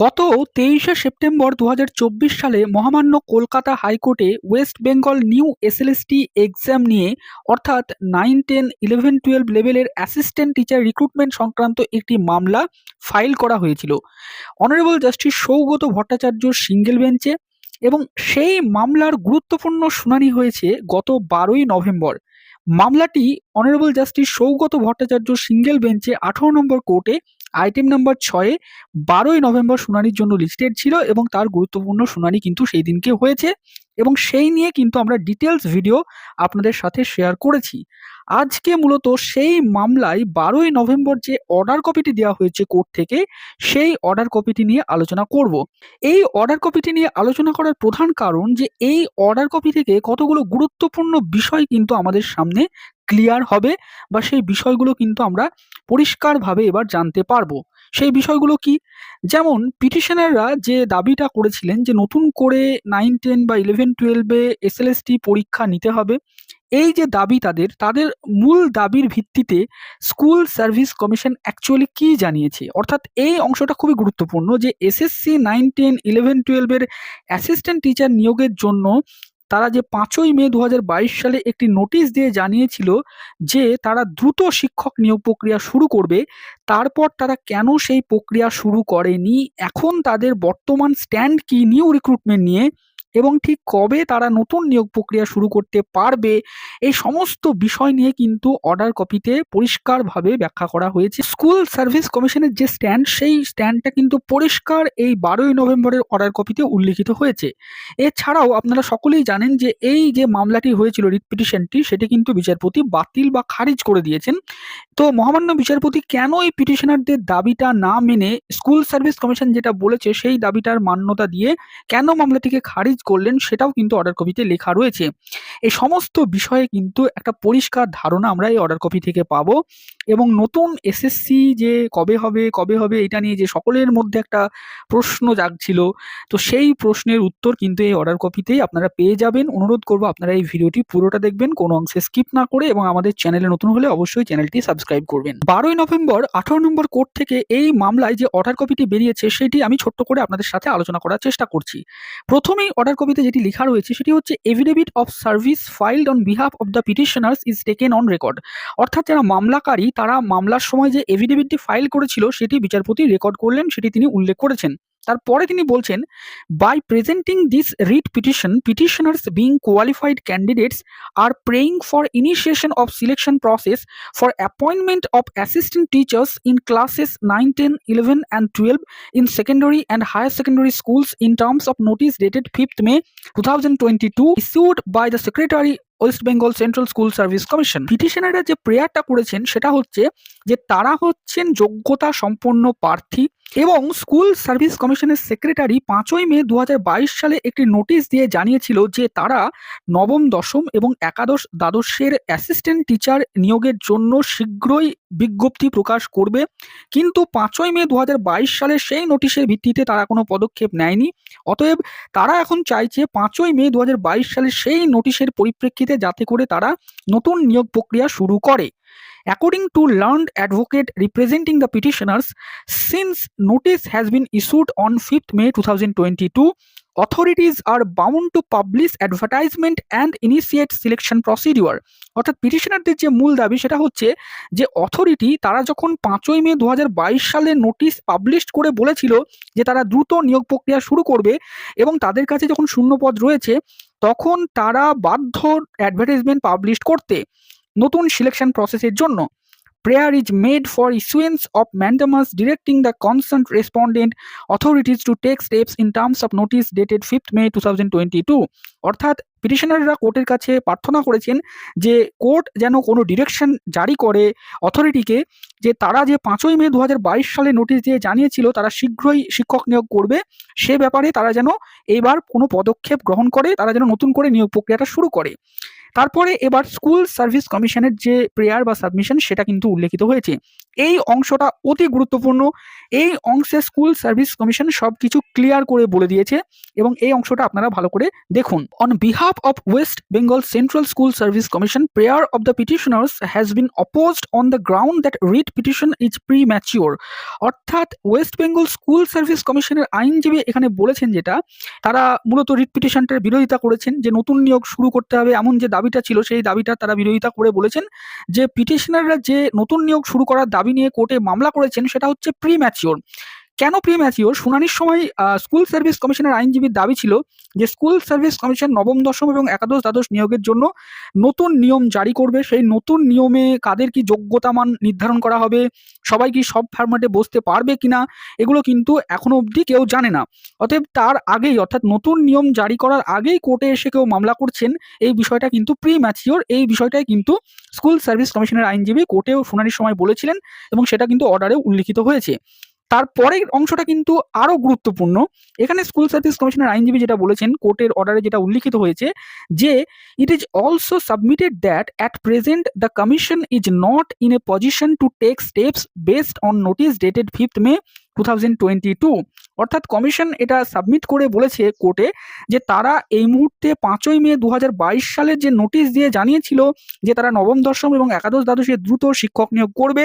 গত তেইশে সেপ্টেম্বর দু হাজার চব্বিশ সালে মহামান্য কলকাতা হাইকোর্টে west Bengal new SLST exam নিয়ে, অর্থাৎ নাইন, টেন, ইলেভেন, টুয়েলভ লেভেলের অ্যাসিস্ট্যান্ট টিচার রিক্রুটমেন্ট সংক্রান্ত একটি মামলা ফাইল করা হয়েছিল। Honourable justice Saugata Bhattacharya single বেঞ্চে এবং সেই মামলার গুরুত্বপূর্ণ শুনানি হয়েছে গত বারোই নভেম্বর। মামলাটি honourable justice Saugata Bhattacharya single বেঞ্চে আঠারো নম্বর কোর্টে আইটেম নাম্বার ছয়ে বারোই নভেম্বর শুনানির জন্য লিস্টেড ছিল এবং তার গুরুত্বপূর্ণ শুনানি কিন্তু সেই দিনকে হয়েছে এবং সেই নিয়ে কিন্তু আমরা ডিটেলস ভিডিও আপনাদের সাথে শেয়ার করেছি। আজকে মূলত সেই মামলায় বারোই নভেম্বর যে অর্ডার কপিটি দেওয়া হয়েছে কোর্ট থেকে, সেই অর্ডার কপিটি নিয়ে আলোচনা করব। এই অর্ডার কপিটি নিয়ে আলোচনা করার প্রধান কারণ যে এই অর্ডার কপি থেকে কতগুলো গুরুত্বপূর্ণ বিষয় কিন্তু আমাদের সামনে ক্লিয়ার হবে বা সেই বিষয়গুলো কিন্তু আমরা পরিষ্কারভাবে এবার জানতে পারব। সেই বিষয়গুলো কি? যেমন পিটিশনাররা যে দাবিটা করেছিলেন যে নতুন করে নাইন টেন বা ইলেভেন টুয়েলভে এসএলএসটি পরীক্ষা নিতে হবে এই যে দাবি তাদের তাদের মূল দাবির ভিত্তিতে স্কুল সার্ভিস কমিশন অ্যাকচুয়ালি কি জানিয়েছে? অর্থাৎ এই অংশটা খুবই গুরুত্বপূর্ণ যে এসএসসি নাইন টেন ইলেভেন টুয়েলভের অ্যাসিস্ট্যান্ট টিচার নিয়োগের জন্য তারা যে পাঁচই মে দু হাজার বাইশ সালে একটি নোটিশ দিয়ে জানিয়েছিল যে তারা দ্রুত শিক্ষক নিয়োগ প্রক্রিয়া শুরু করবে, তারপর তারা কেন সেই প্রক্রিয়া শুরু করেনি, এখন তাদের বর্তমান স্ট্যান্ড কি নিউ রিক্রুটমেন্ট নিয়ে এবং ঠিক কবে তারা নতুন নিয়োগ প্রক্রিয়া শুরু করতে পারবে, এই সমস্ত বিষয় নিয়ে কিন্তু অর্ডার কপিতে পরিষ্কারভাবে ব্যাখ্যা করা হয়েছে। স্কুল সার্ভিস কমিশনের যে স্ট্যান্ড সেই স্ট্যান্ডটা কিন্তু পরিষ্কার এই বারোই নভেম্বরের অর্ডার কপিতে উল্লিখিত হয়েছে। এছাড়াও আপনারা সকলেই জানেন যে এই যে মামলাটি হয়েছিল রিট পিটিশনটি সেটি কিন্তু বিচারপতি বাতিল বা খারিজ করে দিয়েছেন। তো মহামান্য বিচারপতি কেন এই পিটিশনারদের দাবিটা না মেনে স্কুল সার্ভিস কমিশন যেটা বলেছে, সেই দাবিটার মান্যতা দিয়ে কেন মামলাটিকে খারিজ করলেন, সেটাও কিন্তু অর্ডার কপিতে লেখা রয়েছে। এই সমস্ত বিষয়ে কিন্তু একটা পরিষ্কার ধারণা আমরা এই অর্ডার কপি থেকে পাবো এবং নতুন এসএসসি যে কবে হবে কবে হবে, এটা নিয়ে যে সকলের মধ্যে একটা প্রশ্ন জাগছিল, তো সেই প্রশ্নের উত্তর কিন্তু এই অর্ডার কপিতেই আপনারা পেয়ে যাবেন। অনুরোধ করব আপনারা এই ভিডিওটি পুরোটা দেখবেন, কোনো অংশে স্কিপ না করে এবং আমাদের চ্যানেলে নতুন হলে অবশ্যই চ্যানেলটি সাবস্ক্রাইব করবেন। বারোই নভেম্বর, আঠারো নম্বর কোর্ট থেকে এই মামলায় যে অর্ডার কপিটি বেরিয়েছে, সেটি আমি ছোট্ট করে আপনাদের সাথে আলোচনা করার চেষ্টা করছি। প্রথমেই অর্ডার কপিতে যেটি লেখা রয়েছে সেটি হচ্ছে affidavit of service filed on behalf of the petitioners is taken on record অর্থাৎ যারা মামলাকারী, তারা মামলার সময় যে এভিডেভিটটি ফাইল করেছিল, সেটি বিচারপতি রেকর্ড করলেন, সেটি তিনি উল্লেখ করেছেন। তারপরে তিনি বলছেন by presenting this writ petition petitioners being qualified candidates are praying for initiation of selection process for appointment of assistant teachers in classes nine ten eleven and twelve in secondary and higher secondary schools in terms of notice dated 5th May 2022 issued by the secretary west Bengal central school service commission পিটিশনাররা যে প্রেয়ারটা করেছেন, সেটা হচ্ছে যে তারা হচ্ছেন যোগ্যতা সম্পন্ন প্রার্থী এবং স্কুল সার্ভিস কমিশনের সেক্রেটারি পাঁচই মে দু হাজার বাইশ সালে একটি নোটিশ দিয়ে জানিয়েছিল যে তারা নবম, দশম এবং একাদশ দ্বাদশের অ্যাসিস্ট্যান্ট টিচার নিয়োগের জন্য শীঘ্রই বিজ্ঞপ্তি প্রকাশ করবে। কিন্তু পাঁচই মে দু হাজার বাইশ সালে সেই নোটিশের ভিত্তিতে তারা কোনো পদক্ষেপ নেয়নি। অতএব তারা এখন চাইছে পাঁচই মে দু সালে সেই নোটিশের পরিপ্রেক্ষিতে যাতে করে তারা নতুন নিয়োগ প্রক্রিয়া শুরু করে। According to learn advocate representing the petitioners since notice has been issued on fifth May two thousand twenty two authorities are bound to publish advertisement and initiate selection procedure অর্থাৎ পিটিশনারদের যে মূল দাবি সেটা হচ্ছে যে অথরিটি তারা যখন পাঁচই মে দু বাইশ সালে নোটিশ পাবলিশ করে বলেছিল যে তারা দ্রুত নিয়োগ প্রক্রিয়া শুরু করবে এবং তাদের কাছে যখন শূন্য পদ রয়েছে, তখন তারা বাধ্য অ্যাডভার্টাইজমেন্ট পাবলিশ করতে। নতুন সিলেকশন প্রসেসের জন্য। Prayer is made for issuance of mandamus directing the concern respondent authorities to take steps in terms of notice dated fifth May two thousand twenty two অর্থাৎ পিটিশনাররা কোর্টের কাছে প্রার্থনা করেছেন যে কোর্ট যেন কোনো ডিরেকশন জারি করে অথরিটিকে যে তারা যে পাঁচই মে দু হাজার বাইশ সালে নোটিশ দিয়ে জানিয়েছিল তারা শীঘ্রই শিক্ষক নিয়োগ করবে, সে ব্যাপারে তারা যেন এবার কোনো পদক্ষেপ গ্রহণ করে, তারা যেন নতুন করে নিয়োগ প্রক্রিয়াটা শুরু করে। তারপরে এবার স্কুল সার্ভিস কমিশনের যে প্রেয়ার বা সাবমিশন, সেটা কিন্তু উল্লেখিত হয়েছে। এই অংশটা অতি গুরুত্বপূর্ণ। এই অংশে স্কুল সার্ভিস কমিশন সব কিছু ক্লিয়ার করে বলে দিয়েছে এবং এই অংশটা আপনারা ভালো করে দেখুন। On behalf of west Bengal central school service commission prayer of the petitioners has been opposed on the ground that writ petition is premature অর্থাৎ ওয়েস্ট বেঙ্গল স্কুল সার্ভিস কমিশনের আইনজীবী এখানে বলেছেন যেটা, তারা মূলত রিট পিটিশনটার বিরোধিতা করেছেন যে নতুন নিয়োগ শুরু করতে হবে এমন যে দাবিটা ছিল সেই দাবিটা তারা বিরোধিতা করে বলেছেন যে পিটিশনাররা যে নতুন নিয়োগ শুরু করার দাবি নিয়ে কোর্টে মামলা করেছেন সেটা হচ্ছে প্রি ম্যাচিওর। কেন প্রি ম্যাচিওর? শুনানির সময় স্কুল সার্ভিস কমিশনের আইনজীবীর দাবি ছিল যে, স্কুল সার্ভিস কমিশন নবম, দশম এবং একাদশ দ্বাদশ নিয়োগের জন্য নতুন নিয়ম জারি করবে। সেই নতুন নিয়মে কাদের কি যোগ্যতা মান নির্ধারণ করা হবে? সবাই কি সব ফরম্যাটে বসতে পারবে কিনা? এগুলো কিন্তু এখনও অবধি কেউ জানে না। অতএব তার আগেই, অর্থাৎ নতুন নিয়ম জারি করার আগেই কোর্টে এসে কেউ মামলা করছেন, এই বিষয়টা কিন্তু প্রি ম্যাচিওর। এই বিষয়টাই কিন্তু স্কুল সার্ভিস কমিশনের আইনজীবী কোর্টেও শুনানির সময় বলেছিলেন এবং সেটা কিন্তু অর্ডারে উল্লিখিত হয়েছে। তারপরের অংশটা কিন্তু আরও গুরুত্বপূর্ণ। এখানে স্কুল সার্ভিস কমিশনের আইনজীবী যেটা বলেছেন, কোর্টের অর্ডারে যেটা উল্লিখিত হয়েছে যে it is also submitted that at present the commission is not in a position to take steps based on notice dated fifth May two thousand twenty two অর্থাৎ কমিশন এটা সাবমিট করে বলেছে কোর্টে যে তারা এই মুহূর্তে পাঁচই মে দু সালের যে নোটিশ দিয়ে জানিয়েছিল যে তারা নবম, দশম এবং একাদশ দ্বাদশে দ্রুত শিক্ষক নিয়োগ করবে,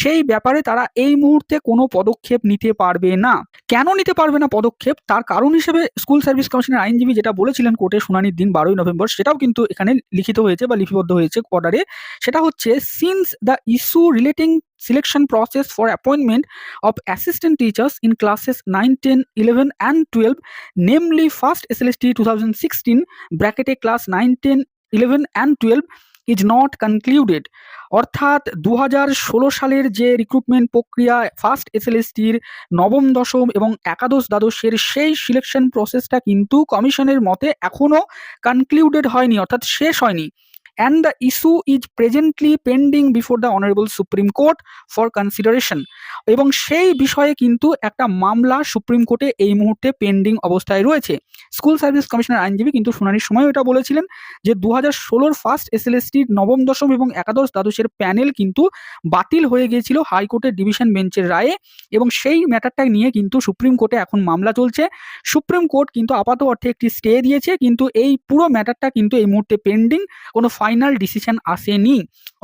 সেই ব্যাপারে তারা এই মুহূর্তে কোনো পদক্ষেপ নিতে পারবে না। কেন নিতে পারবে না পদক্ষেপ? তার কারণ হিসেবে স্কুল সার্ভিস কমিশনের আইনজীবী যেটা বলেছিলেন কোর্টে শুনানির দিন বারোই নভেম্বর, সেটাও কিন্তু এখানে লিখিত হয়েছে বা লিপিবদ্ধ হয়েছে অর্ডারে সেটা হচ্ছে since the issue relating selection process for appointment of assistant teachers in teachers in classes 9, 10, 11 and 12, namely first SLST 2016 bracketed class 9, 10, 11 and 12 is not concluded. অর্থাৎ দু হাজার ষোলো সালের যে রিক্রুটমেন্ট প্রক্রিয়া ফার্স্ট এসএলএসটির নবম দশম এবং একাদশ দ্বাদশের সেই সিলেকশন প্রসেসটা কিন্তু কমিশনের মতে এখনও কনক্লুডেড হয়নি অর্থাৎ শেষ হয়নি। And the issue is presently pending before the honourable supreme court for consideration এবং সেই বিষয়ে কিন্তু একটা মামলা সুপ্রিম কোর্টে এই মুহূর্তে পেন্ডিং অবস্থায় রয়েছে। স্কুল সার্ভিস কমিশনের আইনজীবী কিন্তু শুনানির সময় এটা বলেছিলেন যে দু হাজার ষোলোর ফার্স্ট এসএলএসটির নবম দশম এবং একাদশ দ্বাদশের প্যানেল কিন্তু বাতিল হয়ে গিয়েছিল হাইকোর্টের ডিভিশন বেঞ্চের রায়ে। এবং সেই ম্যাটারটা নিয়ে কিন্তু সুপ্রিম কোর্টে এখন মামলা চলছে। সুপ্রিম কোর্ট কিন্তু আপাত অর্থে একটি স্টে দিয়েছে। কিন্তু এই পুরো ম্যাটারটা কিন্তু এই মুহূর্তে পেন্ডিং কোনো ফাইনাল ডিসিশন আসেনি।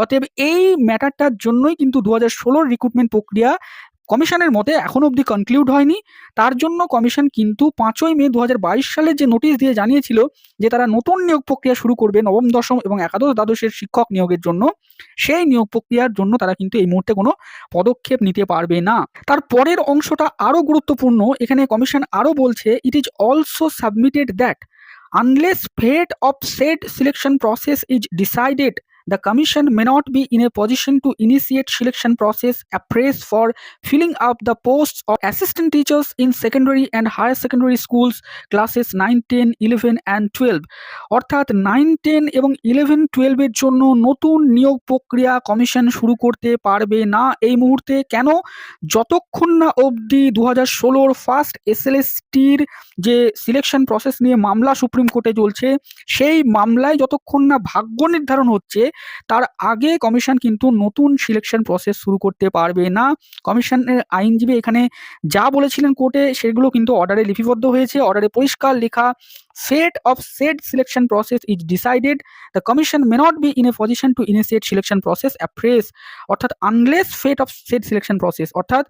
অতএব এই ম্যাটারটার জন্যই কিন্তু দু হাজার ষোলোর রিক্রুটমেন্ট প্রক্রিয়া কমিশনের মতে এখনও অবধি কনক্লুড হয়নি। তার জন্য কমিশন কিন্তু পাঁচই মে দু হাজার বাইশ সালের যে নোটিশ দিয়ে জানিয়েছিল যে তারা নতুন নিয়োগ প্রক্রিয়া শুরু করবে নবম, দশম এবং একাদশ দ্বাদশের শিক্ষক নিয়োগের জন্য, সেই নিয়োগ প্রক্রিয়ার জন্য তারা কিন্তু এই মুহূর্তে কোনো পদক্ষেপ নিতে পারবে না। তার পরের অংশটা আরও গুরুত্বপূর্ণ। এখানে কমিশন আরও বলছে it is also submitted that unless fate of said selection process is decided the commission may not be in a position to initiate selection process afresh for filling up the posts of assistant teachers in secondary and higher secondary schools classes 9 10 11 and 12 অর্থাৎ nine ten এবং eleven টুয়েলভের জন্য নতুন নিয়োগ প্রক্রিয়া commission শুরু করতে পারবে না এই মুহূর্তে কেন যতক্ষণ না অবধি দু হাজার ষোলোর ফার্স্ট এসএলএসটির যে সিলেকশন প্রসেস নিয়ে মামলা সুপ্রিম কোর্টে চলছে সেই মামলায় যতক্ষণ না ভাগ্য নির্ধারণ হচ্ছে তার আগে কমিশন কিন্তু নতুন সিলেকশন প্রসেস শুরু করতে পারবে না। কমিশনের আইনজীবী এখানে যা বলেছিলেন কোর্টে, সেগুলো কিন্তু অর্ডারে লিপিবদ্ধ হয়েছে। অর্ডারে পরিষ্কার লেখা fate of set selection process is decided the commission may not be in a position to initiate selection process afresh অর্থাৎ unless fate of set selection process অর্থাৎ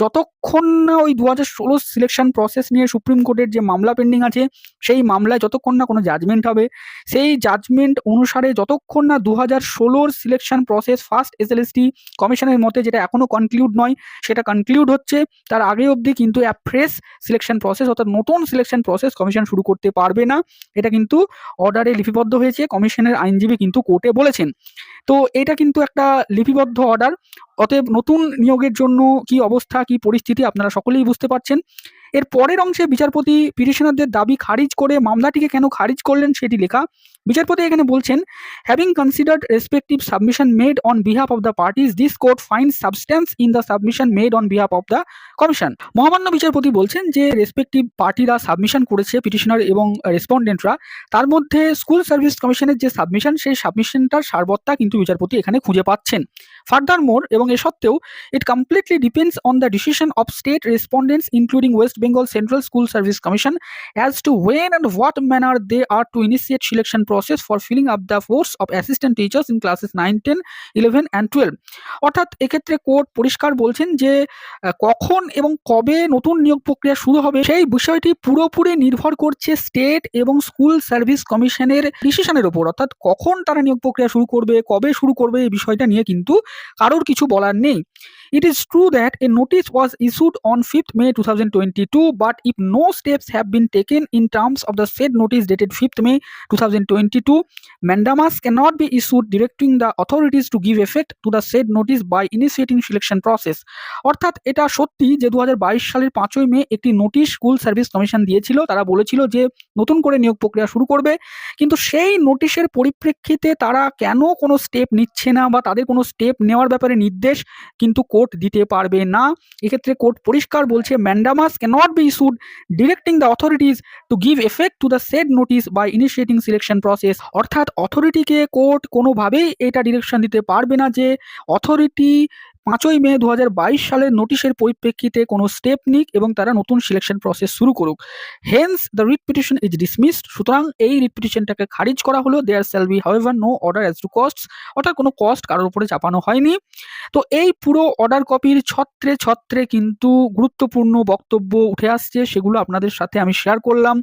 যতক্ষণ না ওই দু হাজার ষোলো সিলেকশন প্রসেস নিয়ে সুপ্রিম কোর্টের যে মামলা পেন্ডিং আছে, সেই মামলায় যতক্ষণ না কোনো জাজমেন্ট হবে, সেই জাজমেন্ট অনুসারে যতক্ষণ না দু হাজার ষোলোর সিলেকশন প্রসেস ফার্স্ট এসএলএসটি কমিশনের মতে যেটা এখনও কনক্লুড নয়, সেটা কনক্লুড হচ্ছে, তার আগে অবধি কিন্তু ফ্রেশ সিলেকশন প্রসেস অর্থাৎ নতুন সিলেকশন প্রসেস কমিশন শুরু করতে পারবে। না। এটা কিন্তু অর্ডারে লিপিবদ্ধ হয়েছে। কমিশনের আইনজীবী কিন্তু কোর্টে বলেছেন। তো এটা কিন্তু একটা লিপিবদ্ধ অর্ডার অতএব নতুন নিয়োগের জন্য কি অবস্থা, কি পরিস্থিতি আপনারা সকলেই বুঝতে পারছেন। এর পরের অংশে বিচারপতি পিটিশনারদের দাবি খারিজ করে মামলাটিকে কেন খারিজ করলেন সেটি লেখা। বিচারপতি এখানে বলছেন having considered respective submission made on behalf of the parties this court find substance in the submission made on behalf of the commission মহামান্য বিচারপতি বলছেন যে রেসপেক্টিভ পার্টিরা সাবমিশন করেছে পিটিশনার এবং রেসপন্ডেন্টরা তার মধ্যে স্কুল সার্ভিস কমিশনের যে সাবমিশন সেই সাবমিশনটার সারবত্তা কিন্তু বিচারপতি এখানে খুঁজে পাচ্ছেন। ফার্দার মোর এবং এ সত্ত্বেও it completely depends on the decision of state respondents including west Bengal central school service commission as to when and what manner they are to initiate selection process for filling up the posts of assistant teachers in classes 9, 10, 11 and 12 অর্থাৎ এক্ষেত্রে court পরিষ্কার বলছেন যে কখন এবং কবে নতুন নিয়োগ প্রক্রিয়া শুরু হবে সেই বিষয়টি পুরোপুরি নির্ভর করছে স্টেট এবং স্কুল সার্ভিস কমিশনের ডিসিশনের উপর অর্থাৎ কখন তারা নিয়োগ প্রক্রিয়া শুরু করবে কবে শুরু করবে এই বিষয়টা নিয়ে কিন্তু কারোর কিছু বলার নেই। It is true that a notice was issued on 5th May 2022, but if no steps have been taken in terms of the said notice dated 5th May 2022, mandamus cannot be issued directing the authorities to give effect to the said notice by initiating selection process. অর্থাৎ এটা সত্যি যে দু হাজার বাইশ সালের পাঁচই মে একটি নোটিশ স্কুল সার্ভিস কমিশন দিয়েছিল তারা বলেছিল যে নতুন করে নিয়োগ প্রক্রিয়া শুরু করবে কিন্তু সেই নোটিশের পরিপ্রেক্ষিতে তারা কেন কোনো স্টেপ নিচ্ছে না বা তাদের কোনো স্টেপ নেওয়ার ব্যাপারে নির্দেশ কিন্তু কোর্ট দিতে পারবে না। এক্ষেত্রে কোর্ট পরিষ্কার বলছে mandamus cannot be issued directing the authorities to give effect to the said notice by initiating selection process অর্থাৎ অথরিটিকে কোর্ট কোনোভাবেই এটা ডিরেকশন দিতে পারবে না যে অথরিটি পাঁচই মে দু হাজার বাইশ সালের নোটিশের পরিপ্রেক্ষিতে কোনো স্টেপ নিক এবং তারা নতুন সিলেকশন প্রসেস শুরু করুক। Hence the writ petition is dismissed সুতরাং এই রিট পিটিশনটাকে খারিজ করা হলো। There shall be however no order as to cost অর্থাৎ কোনো কস্ট কারোর উপরে চাপানো হয়নি। তো এই পুরো অর্ডার কপির ছত্রে ছত্রে কিন্তু গুরুত্বপূর্ণ বক্তব্য উঠে আসছে। সেগুলো আপনাদের সাথে আমি শেয়ার করলাম।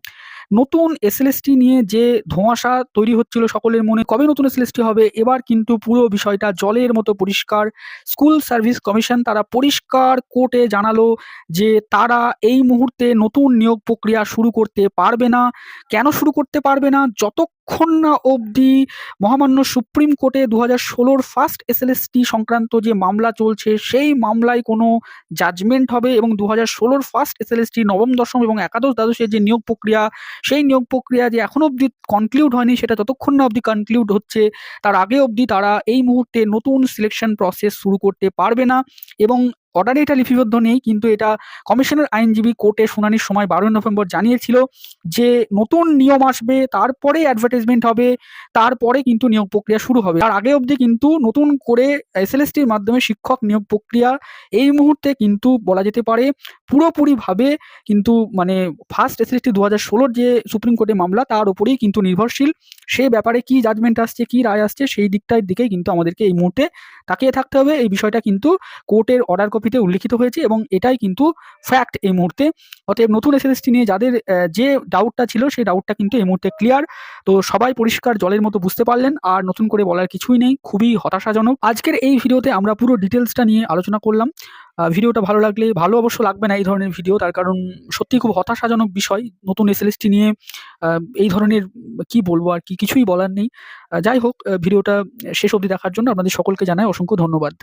নতুন এসএলএসটি নিয়ে যে ধোঁয়াশা তৈরি হচ্ছিল সকলের মনে, কবে নতুন এসএলএসটি হবে? এবার কিন্তু পুরো বিষয়টা জলের মতো পরিষ্কার। স্কুল সার্ভিস কমিশন তারা পরিষ্কার কোর্টে জানালো যে তারা এই মুহূর্তে নতুন নিয়োগ প্রক্রিয়া শুরু করতে পারবে না। কেন শুরু করতে পারবে না? যতক্ষণ না অবধি মহামান্য সুপ্রিম কোর্টে দু হাজার ষোলোর ফার্স্ট এসএলএসটি সংক্রান্ত যে মামলা চলছে, সেই মামলায় কোনো জাজমেন্ট হবে এবং দু হাজার ষোলোর ফার্স্ট এসএলএসটি নবম, দশম এবং একাদশ দ্বাদশের যে নিয়োগ প্রক্রিয়া, সেই নিয়োগ প্রক্রিয়া যে এখনও অবধি কনক্লুড হয়নি, সেটা ততক্ষণ না অবধি কনক্লুড হচ্ছে। তার আগে অবধি তারা এই মুহূর্তে নতুন সিলেকশন প্রসেস শুরু করতে পারবে না এবং অর্ডারে এটা লিপিবদ্ধ নেই, কিন্তু এটা কমিশনের আইনজীবী কোর্টে শুনানির সময় বারোই নভেম্বর জানিয়েছিল যে নতুন নিয়ম আসবে, তারপরে অ্যাডভার্টাইজমেন্ট হবে, তারপরে কিন্তু নিয়োগ প্রক্রিয়া শুরু হবে। তার আগে অবধি কিন্তু নতুন করে এসএলএসটির মাধ্যমে শিক্ষক নিয়োগ প্রক্রিয়া এই মুহূর্তে কিন্তু বলা যেতে পারে পুরোপুরিভাবে কিন্তু মানে ফার্স্ট এসএলএসটি দু হাজার ষোলোর যে সুপ্রিম কোর্টে মামলা, তার উপরেই কিন্তু নির্ভরশীল। সেই ব্যাপারে কি জাজমেন্ট আসছে, কি রায় আসছে, সেই দিকটার দিকেই কিন্তু আমাদেরকে এই মুহূর্তে তাকিয়ে থাকতে হবে। এই বিষয়টা কিন্তু কোর্টের অর্ডার কপিতে উল্লিখিত হয়েছে এবং এটাই কিন্তু ফ্যাক্ট এই মুহূর্তে। অতএব নতুন এসএলএসটি নিয়ে যাদের যে ডাউটটা ছিল সেই ডাউটটা কিন্তু এই মুহূর্তে ক্লিয়ার তো সবাই পরিষ্কার জলের মতো বুঝতে পারলেন, আর নতুন করে বলার কিছুই নেই। খুবই হতাশাজনক। আজকের এই ভিডিওতে আমরা পুরো ডিটেলসটা নিয়ে আলোচনা করলাম। ভিডিওটা ভালো লাগলে, ভালো অবশ্য লাগবে না এই ধরনের ভিডিও তার কারণ সত্যি খুব হতাশাজনক বিষয়। নতুন এসএলএসটি নিয়ে এই ধরনের কি বলব আর কি, কিছুই বলার নেই। যাই হোক ভিডিওটা শেষ অবধি দেখার জন্য আপনাদের সকলকে জানাই অসংখ্য ধন্যবাদ।